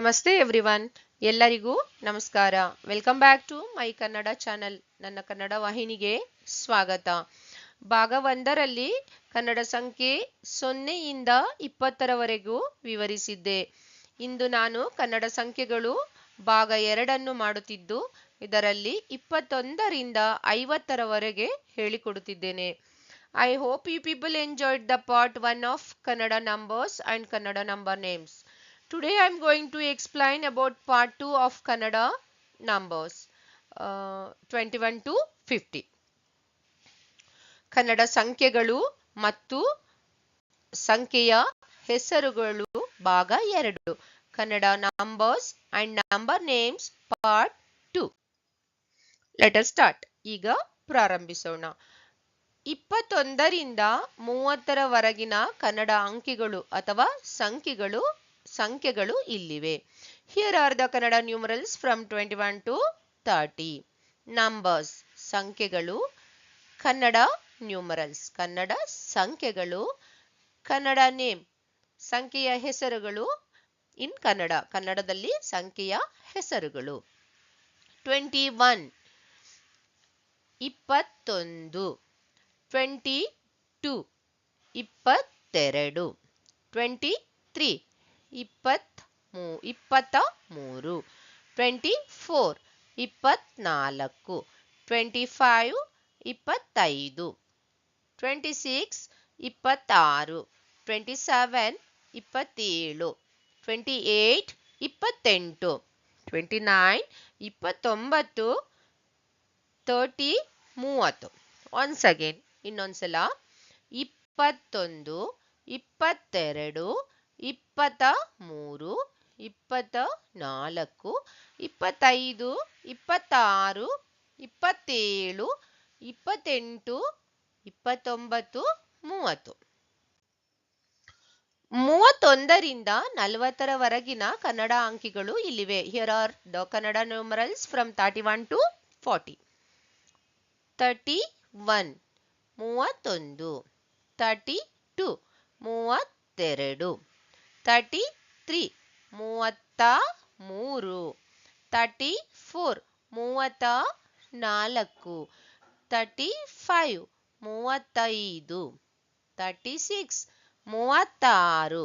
ನಮಸ್ತೆ ಎವ್ರಿವನ್, ಎಲ್ಲರಿಗೂ ನಮಸ್ಕಾರ. Welcome back to my Kannada channel, ನನ್ನ ಕನ್ನಡ ವಾಹಿನಿಗೆ ಸ್ವಾಗತ. ಭಾಗ ಒಂದರಲ್ಲಿ ಕನ್ನಡ ಸಂಖ್ಯೆ ಸೊನ್ನೆಯಿಂದ ಇಪ್ಪತ್ತರವರೆಗೂ ವಿವರಿಸಿದ್ದೆ. ಇಂದು ನಾನು ಕನ್ನಡ ಸಂಖ್ಯೆಗಳು ಭಾಗ ಎರಡನ್ನು ಮಾಡುತ್ತಿದ್ದು, ಇದರಲ್ಲಿ ಇಪ್ಪತ್ತೊಂದರಿಂದ ಐವತ್ತರವರೆಗೆ ಹೇಳಿಕೊಡುತ್ತಿದ್ದೇನೆ. I hope you people enjoyed the part one of Kannada numbers and Kannada number names Today I am going to explain about part 2 of Kannada numbers uh, 21 to 50. Kannada ಸಂಖ್ಯೆಗಳು ಮತ್ತು ಸಂಖ್ಯೆಯ ಹೆಸರುಗಳು ಭಾಗ ಎರಡು. Kannada numbers and number names part two let's start ಈಗ ಪ್ರಾರಂಭಿಸೋಣ. ಇಪ್ಪತ್ತೊಂದರಿಂದ ಮೂವತ್ತರವರೆಗಿನ ಕನ್ನಡ ಅಂಕಿಗಳು ಅಥವಾ ಸಂಖ್ಯೆಗಳು ಸಂಖ್ಯೆಗಳು ಇಲ್ಲಿವೆ. Here are the Kannada numerals from twenty one to thirty numbers ಸಂಖ್ಯೆಗಳು ಕನ್ನಡ ನ್ಯೂಮರಲ್ಸ್ ಕನ್ನಡ ಸಂಖ್ಯೆಗಳು ಕನ್ನಡ ನೇಮ್ ಸಂಖ್ಯೆಯ ಹೆಸರುಗಳು ಇನ್ ಕನ್ನಡ ಕನ್ನಡದಲ್ಲಿ ಸಂಖ್ಯೆಯ ಹೆಸರುಗಳು. ಟ್ವೆಂಟಿ ಒನ್ ಇಪ್ಪತ್ತೊಂದು. ಟ್ವೆಂಟಿ ಟು ಇಪ್ಪತ್ತೆರಡು. ಟ್ವೆಂಟಿ ತ್ರೀ ಇಪ್ಪತ್ತ್ ಮೂ ಇಪ್ಪತ್ತ ಮೂರು ಟ್ವೆಂಟಿ ಫೋರ್, ಇಪ್ಪತ್ನಾಲ್ಕು, ಟ್ವೆಂಟಿ ಫೈವ್, ಇಪ್ಪತ್ತೈದು, ಟ್ವೆಂಟಿ ಸಿಕ್ಸ್, ಇಪ್ಪತ್ತಾರು, ಟ್ವೆಂಟಿ ಸೆವೆನ್, ಇಪ್ಪತ್ತೇಳು, ಟ್ವೆಂಟಿ ಏಯ್ಟ್, ಇಪ್ಪತ್ತೆಂಟು, ಟ್ವೆಂಟಿ ನೈನ್, ಇಪ್ಪತ್ತೊಂಬತ್ತು, ತರ್ಟಿ ಮೂವತ್ತು. ಒನ್ಸ್ ಅಗೇನ್ ಇನ್ನೊಂದ್ಸಲ, ಇಪ್ಪತ್ತೊಂದು, ಇಪ್ಪತ್ತೆರಡು ಇಪ್ಪತ್ತ ಮೂರು ಇಪ್ಪತ್ತ ನಾಲ್ಕು ಇಪ್ಪತ್ತೈದು, ಇಪ್ಪತ್ತಾರು, ಇಪ್ಪತ್ತೇಳು, ಇಪ್ಪತ್ತೆಂಟು, ಇಪ್ಪತ್ತೊಂಬತ್ತು, ಮೂವತ್ತು. ಮೂವತ್ತೊಂದರಿಂದ ನಲವತ್ತರವರೆಗಿನ ಕನ್ನಡ ಅಂಕಿಗಳು ಇಲ್ಲಿವೆ. Here are the Kannada numerals from thirty one to forty thirty one ಮೂವತ್ತೊಂದು ತರ್ಟಿ ಟು ಮೂವತ್ತೆರಡು. ತರ್ಟಿ ತ್ರೀ ಮೂವತ್ತ ಮೂರು ತರ್ಟಿ ಫೋರ್ ಮೂವತ್ತ ನಾಲ್ಕು ತರ್ಟಿ ಫೈವ್ ಮೂವತ್ತೈದು ತರ್ಟಿ ಸಿಕ್ಸ್ ಮೂವತ್ತಾರು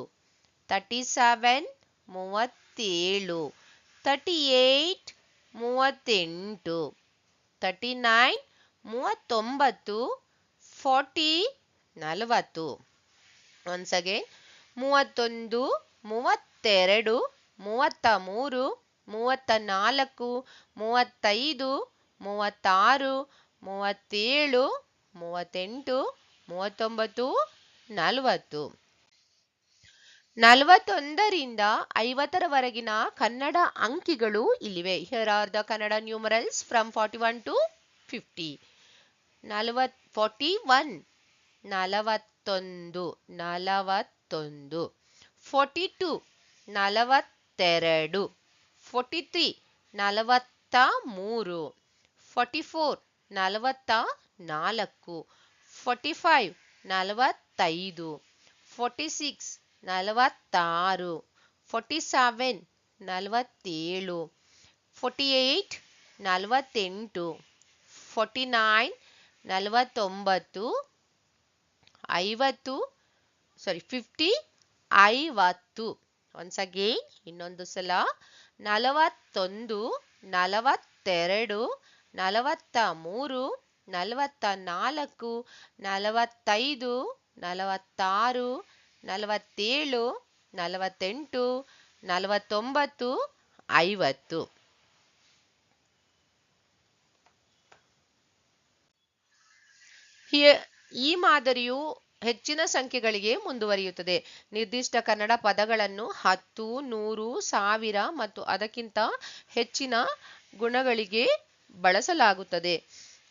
ತರ್ಟಿ ಸೆವೆನ್ ಮೂವತ್ತೇಳು ತರ್ಟಿ ಏಯ್ಟ್ ಮೂವತ್ತೆಂಟು ತರ್ಟಿ ನೈನ್ ಮೂವತ್ತೊಂಬತ್ತು ಫಾರ್ಟಿ ನಲವತ್ತು. ಒನ್ಸ್ ಅಗೇನ್ ಮೂವತ್ತೊಂದು, ಮೂವತ್ತೆರಡು ಮೂವತ್ತ ಮೂರು ಮೂವತ್ತ ನಾಲ್ಕು ಮೂವತ್ತೈದು, ಮೂವತ್ತಾರು, ಮೂವತ್ತೇಳು, ಮೂವತ್ತೆಂಟು, ಮೂವತ್ತೊಂಬತ್ತು, ನಲವತ್ತು. ನಲವತ್ತೊಂದರಿಂದ ಐವತ್ತರವರೆಗಿನ ಕನ್ನಡ ಅಂಕಿಗಳು ಇಲ್ಲಿವೆ. Here are the Kannada numerals from forty one to fifty ನಲವತ್ forty one ನಲವತ್ತೊಂದು ನಲವತ್ತೊಂದು ಫೋರ್ಟಿ ಟು ನಲವತ್ತೆರಡು ಫೋರ್ಟಿ ತ್ರೀ ನಲವತ್ತ ಮೂರು ಫೋರ್ಟಿ ಫೋರ್ ನಲವತ್ತ ನಾಲ್ಕು ಫೋರ್ಟಿ ಫೈವ್ ನಲವತ್ತೈದು ಫೋರ್ಟಿ ಸಿಕ್ಸ್ ನಲವತ್ತಾರು ಫೋರ್ಟಿ ಸೆವೆನ್ ನಲವತ್ತೇಳು ಫೋರ್ಟಿ ಏಯ್ಟ್ ನಲವತ್ತೆಂಟು ಫೋರ್ಟಿ ನೈನ್ ನಲವತ್ತೊಂಬತ್ತು ಐವತ್ತು ಸಾರಿ ಫಿಫ್ಟಿ ಐವತ್ತು ಒನ್ಸ್ ಅಗೇನ್ ಇನ್ನೊಂದು ಸಲ. ನಲವತ್ತೊಂದು, ನಲವತ್ತೆರಡು ನಲವತ್ತ ಮೂರು ನಲವತ್ತ ನಾಲ್ಕು ನಲವತ್ತೈದು, ನಲವತ್ತಾರು, ನಲವತ್ತೇಳು, ನಲವತ್ತೆಂಟು, ನಲವತ್ತೊಂಬತ್ತು, ಐವತ್ತು. ಈ ಮಾದರಿಯು ಹೆಚ್ಚಿನ ಸಂಖ್ಯೆಗಳಿಗೆ ಮುಂದುವರಿಯುತ್ತದೆ. ನಿರ್ದಿಷ್ಟ ಕನ್ನಡ ಪದಗಳನ್ನು ಹತ್ತು, ನೂರು, ಸಾವಿರ ಮತ್ತು ಅದಕ್ಕಿಂತ ಹೆಚ್ಚಿನ ಗುಣಗಳಿಗೆ ಬಳಸಲಾಗುತ್ತದೆ.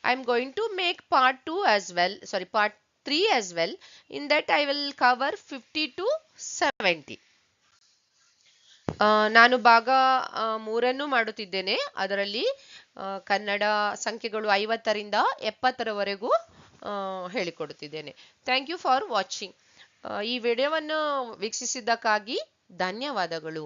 I am going to make part two as well sorry part three as well in that I will cover fifty to seventy ನಾನು ಭಾಗ ಮೂರನ್ನು ಮಾಡುತ್ತಿದ್ದೇನೆ. ಅದರಲ್ಲಿ ಕನ್ನಡ ಸಂಖ್ಯೆಗಳು ಐವತ್ತರಿಂದ ಎಪ್ಪತ್ತರವರೆಗೂ ಹೇಳಿಕೊಡುತ್ತಿದ್ದೇನೆ. ಥ್ಯಾಂಕ್ ಯು ಫಾರ್ ವಾಚಿಂಗ್ ಈ ವಿಡಿಯೋವನ್ನು ವೀಕ್ಷಿಸಿದ್ದಕ್ಕಾಗಿ ಧನ್ಯವಾದಗಳು.